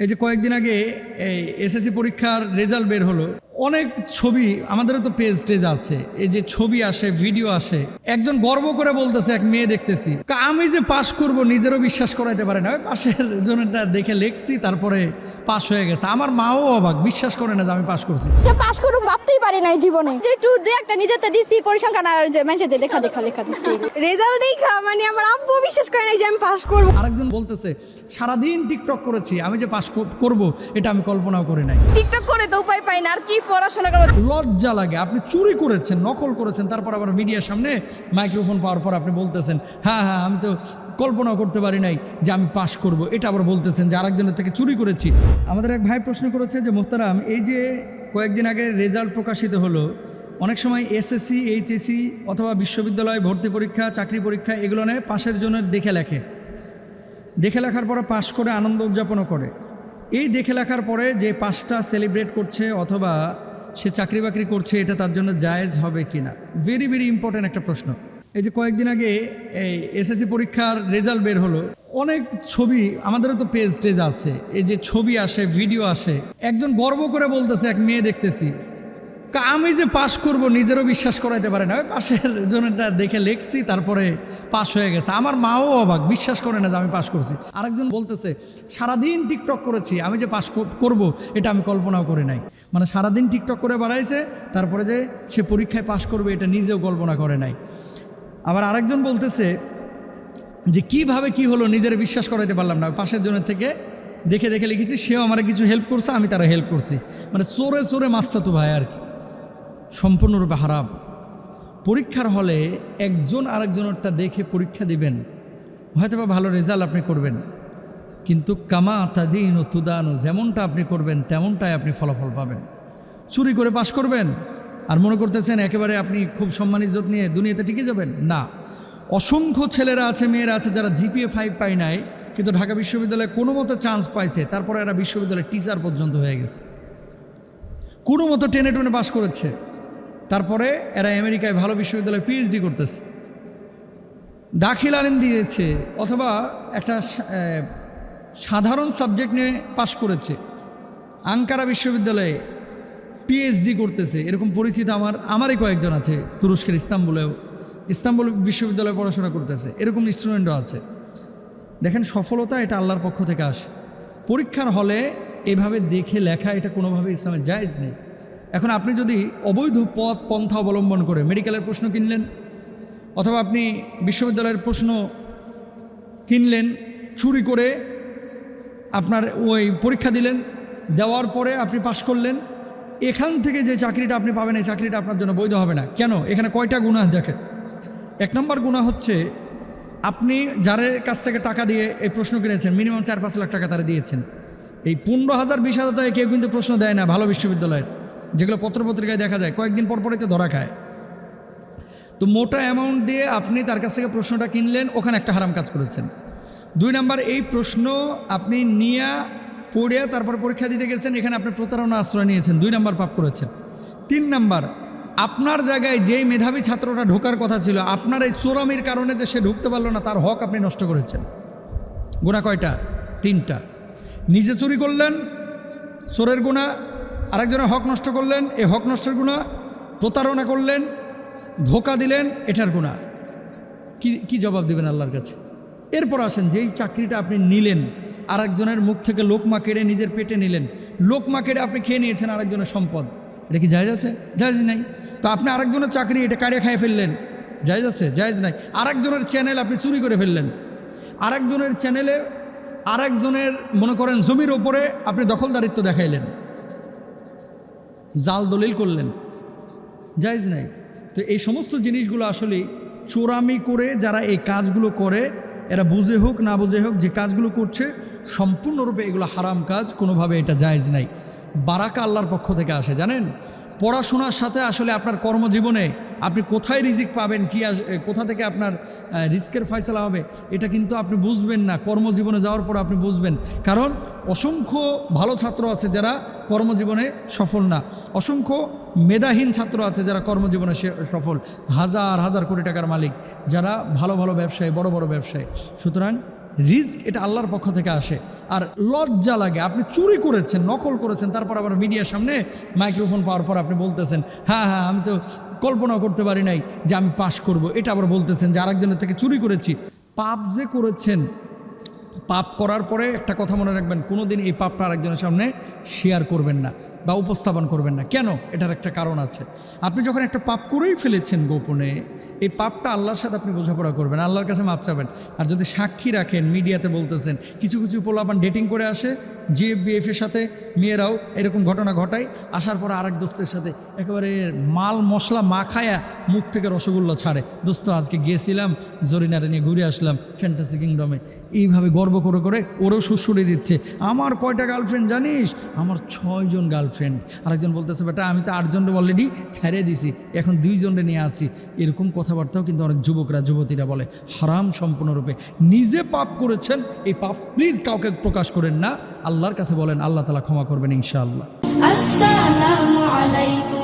এই যে কয়েকদিন আগে এই এসএসসি পরীক্ষার রেজাল্ট বের হলো অনেক ছবি আমাদেরও তো পেজ টেজ আছে। এই যে ছবি আসে ভিডিও আসে। একজন গর্ব করে বলতেছে এক মেয়ে দেখতেছি। আমি যে পাশ করব নিজেরও বিশ্বাস করাইতে পারে না। পাশের জনেরটা দেখে লেখছি তারপরে পাশ হয়ে গেছে। আমার মাও অবাক বিশ্বাস করে না যে আমি পাশ করছি। যে পাশ করুক ভাবতেই পারি নাই জীবনে। যে একটু যে একটা দিছি পরিসংখ্যান আর যে মানুষের দেখা দেখা লেখা দিছি। রেজাল্ট দেখা মানে আমার আব্বু বিশ্বাস করে নাই যে আমি পাশ করব। আরেকজন বলতেছে সারাদিন টিকটক করেছি আমি যে পাশ করব এটা আমি কল্পনাও করে নাই। টিকটক করে তো উপায় পাই না আর কি পড়াশোনা লজ্জা লাগে। আপনি চুরি করেছেন, নকল করেছেন, তারপর আবার মিডিয়ার সামনে মাইক্রোফোন পাওয়ার পর আপনি বলতেছেন হ্যাঁ হ্যাঁ আমি তো কল্পনাও করতে পারি নাই যে আমি পাশ করব। এটা আবার বলতেছেন যে আরেকজনের থেকে চুরি করেছি। আমাদের এক ভাই প্রশ্ন করেছে যে, মোহতারাম, এই যে কয়েকদিন আগে রেজাল্ট প্রকাশিত হলো, অনেক সময় এসএসসি, এইচএসসি অথবা বিশ্ববিদ্যালয় ভর্তি পরীক্ষা, চাকরি পরীক্ষা, এগুলো নেয় পাশের জন্য দেখে লেখে। দেখে লেখার পরে পাশ করে আনন্দ উদযাপনও করে। এই দেখে লেখার পরে যে পাশটা সেলিব্রেট করছে অথবা সে চাকরি বাকরি করছে, এটা তার জন্য জায়েজ হবে কি না ভেরি ভেরি ইম্পর্ট্যান্ট একটা প্রশ্ন। এই যে কয়েকদিন আগে এই এসএসসি পরীক্ষার রেজাল্ট বের হলো। অনেক ছবি, আমাদেরও তো পেজ টেজ আছে। এই যে ছবি আসে ভিডিও আসে। একজন গর্ব করে বলতেছে, এক মেয়ে দেখতেছি। আমি যে পাশ করব, নিজেরও বিশ্বাস করাইতে পারে না। পাশের জনেরটা দেখে লেখছি, তারপরে পাশ হয়ে গেছে। আমার মাও অবাক, বিশ্বাস করে না যে আমি পাশ করছি। আরেকজন বলতেছে, সারাদিন টিকটক করেছি, আমি যে পাশ করব, এটা আমি কল্পনাও করে নাই। মানে সারাদিন টিকটক করে বাড়াইছে, তারপরে যে সে পরীক্ষায় পাশ করবে, এটা নিজেও কল্পনা করে নাই। আবার আরেকজন বলতেছে যে, কীভাবে কি হলো নিজের বিশ্বাস করাইতে পারলাম না। পাশের জনের থেকে দেখে দেখে লিখেছি, সেও আমার কিছু হেল্প করছে, আমি তারা হেল্প করছি। মানে চোরে চোরে মাস্তা তো ভাই আর কি। সম্পূর্ণরূপে হারাম। পরীক্ষার হলে একজন আরেকজনেরটা দেখে পরীক্ষা দিবেন। হয়তো বা ভালো রেজাল্ট আপনি করবেন। কিন্তু কামা তাদিন ও তুদানো, যেমনটা আপনি করবেন, তেমনটাই আপনি ফলাফল পাবেন। চুরি করে পাশ করবেন আর মনে করতেছেন একেবারে আপনি খুব সম্মান ইজ্জত নিয়ে দুনিয়াতে টিকে যাবেন? না। অসংখ্য ছেলেরা আছে, মেয়েরা আছে যারা জিপিএ ফাইভ পায় নাই, কিন্তু ঢাকা বিশ্ববিদ্যালয়ে কোনো মতো চান্স পাইছে, তারপরে এরা বিশ্ববিদ্যালয়ের টিচার পর্যন্ত হয়ে গেছে। কোনো মতো টেনে টেনে পাশ করেছে। তারপরে এরা আমেরিকায় ভালো বিশ্ববিদ্যালয়ে পিএইচডি করতেছে। দাখিল আলেম দিয়েছে, অথবা একটা সাধারণ সাবজেক্ট নিয়ে পাশ করেছে। আঙ্কারা বিশ্ববিদ্যালয়ে পিএইচডি করতেছে। এরকম পরিচিত আমার, আমারই কয়েকজন আছে তুরস্কের ইস্তাম্বুলেও। ইস্তাম্বুল বিশ্ববিদ্যালয়ে পড়াশোনা করতেছে। এরকম স্টুডেন্টও আছে। দেখেন সফলতা এটা আল্লাহর পক্ষ থেকে আসে। পরীক্ষার হলে এভাবে দেখে লেখা এটা কোনোভাবে ইসলামের জায়েজ নেই। এখন আপনি যদি অবৈধ পথ, পন্থা অবলম্বন করে মেডিকেলের প্রশ্ন কিনলেন, অথবা আপনি বিশ্ববিদ্যালয়ের প্রশ্ন কিনলেন, চুরি করে আপনার ওই পরীক্ষা দিলেন, দেওয়ার পরে আপনি পাশ করলেন, এখান থেকে যে চাকরিটা আপনি পাবেন, এই চাকরিটা আপনার জন্য বৈধ হবে না। কেন? এখানে কয়টা গুণা দেখেন। এক নম্বর গুণা হচ্ছে, আপনি যার কাছ থেকে টাকা দিয়ে এই প্রশ্ন কিনেছেন, মিনিমাম চার পাঁচ লাখ টাকা তারা দিয়েছেন। এই পনেরো হাজার, বিশ হাজার টাকা কেউ কিন্তু প্রশ্ন দেয় না, ভালো বিশ্ববিদ্যালয়ের। যেগুলো পত্রপত্রিকায় দেখা যায়, কয়েকদিন পর পরই তো ধরা খায়। তো মোটা অ্যামাউন্ট দিয়ে আপনি তার কাছ থেকে প্রশ্নটা কিনলেন, ওখানে একটা হারাম কাজ করেছেন। দুই নাম্বার, এই প্রশ্ন আপনি নিয়ে পড়ে তারপর পরীক্ষা দিতে গেছেন, এখানে আপনি প্রতারণা আশ্রয় নিয়েছেন, দুই নাম্বার পাপ করেছেন। তিন নাম্বার, আপনার জায়গায় যেই মেধাবী ছাত্রটা ঢোকার কথা ছিল, আপনার এই চোরামির কারণে যে সে ঢুকতে পারল না, তার হক আপনি নষ্ট করেছেন। গোনা কয়টা? তিনটা। নিজে চুরি করলেন, চোরের গুণা আরেকজনের হক নষ্ট করলেন এই হক নষ্টের গুণা। প্রতারণা করলেন, ধোকা দিলেন, এটার গুণা। কি কি জবাব দেবেন আল্লাহর কাছে? এরপর আসেন, যেই চাকরিটা আপনি নিলেন, আরেকজনের মুখ থেকে লোকমা কেড়ে নিজের পেটে নিলেন। লোকমা কেড়ে আপনি খেয়ে নিয়েছেন আরেকজনের সম্পদ। এটা কি জায়জ আছে? জায়জ নাই। তো আপনি আরেকজনের চাকরি এটা কাড়িয়ে খাইয়ে ফেললেন। জায়জ আছে? জায়জ নাই। আরেকজনের চ্যানেল আপনি চুরি করে ফেললেন। আরেকজনের চ্যানেলে আরেকজনের, মনে করেন, জমির ওপরে আপনি দখলদারিত্ব দেখাইলেন। জাল দলিল করলেন। জায়জ নাই। তো এই সমস্ত জিনিসগুলো আসলে চোরামি করে যারা এই কাজগুলো করে, এরা বুঝে হোক, না বুঝে হোক, যে কাজগুলো করছে, সম্পূর্ণরূপে এগুলো হারাম কাজ, কোনোভাবে এটা জায়েজ নাই। বারাকা আল্লাহর পক্ষ থেকে আসে, জানেন? পড়াশোনার সাথে আসলে আপনার কর্মজীবনে আপনি কোথায় রিজিক পাবেন, কি আস- কোথা থেকে আপনার রিস্কের ফয়সলা হবে, এটা কিন্তু আপনি বুঝবেন না। কর্মজীবনে যাওয়ার পর আপনি বুঝবেন। কারণ অসংখ্য ভালো ছাত্র আছে যারা কর্মজীবনে সফল না। অসংখ্য মেধাহীন ছাত্র আছে যারা কর্মজীবনে সফল। হাজার হাজার কোটি টাকার মালিক যারা ভালো ভালো ব্যবসায়ী, বড় বড় ব্যবসায়ী। সুতরাং রিস্ক এটা আল্লাহর পক্ষ থেকে আসে। আর লজ্জা লাগে, আপনি চুরি করেছেন, নকল করেছেন, তারপর আবার মিডিয়ার সামনে মাইক্রোফোন পাওয়ার পর আপনি বলতেছেন হ্যাঁ হ্যাঁ আমি তো কল্পনাও করতে পারি নাই যে আমি পাশ করব। এটা আবার বলতেছেন যে আরেকজনের থেকে চুরি করেছি। পাপ যে করেছেন পাপ করার পরে একটা কথা মনে রাখবেন কোনো দিন এই পাপটা আরেকজনের সামনে শেয়ার করবেন না বা উপস্থাপন করবেন না। কেন? এটার একটা কারণ আছে। আপনি যখন একটা পাপ করেই ফেলেছেন গোপনে, এই পাপটা আল্লাহর সাথে আপনি বোঝাপড়া করবেন, আল্লাহর কাছে মাপ চাবেন। আর যদি সাক্ষী রাখেন মিডিয়াতে বলতেছেন, কিছু কিছু পোলাপান ডেটিং করে আসে জিএফবিএফ এর সাথে মেয়েরাও এরকম ঘটনা ঘটায়। আসার পর আরেক দোস্তের সাথে একেবারে মাল মশলা মাখায়া মুখ থেকে রসগোল্লা ছাড়ে। দোস্ত, আজকে গিয়েছিলাম জরিনারে নিয়ে ঘুরে আসলাম ফ্যান্টাসি কিংডমে এইভাবে গর্ব করে করে ওরও সুসুরে দিচ্ছে। আমার কয়টা গার্লফ্রেন্ড জানিস? আমার ছয়জন গার্লফ্রেন্ড আরেকজন বলতেছে, বেটা, আমি তো আটজন অলরেডি ছেড়ে দিছি, এখন দুইজনরে নিয়ে আসি এরকম কথাবার্তাও কিন্তু অনেক যুবকরা, যুবতীরা বলে। হারাম সম্পূর্ণরূপে। নিজে পাপ করেছেন, এই পাপ প্লিজ কাউকে প্রকাশ করেন না। আল্লাহর কাছে বলেন আল্লাহ তালা ক্ষমা করবেন ইনশাআল্লাহ। আসসালামু আলাইকুম।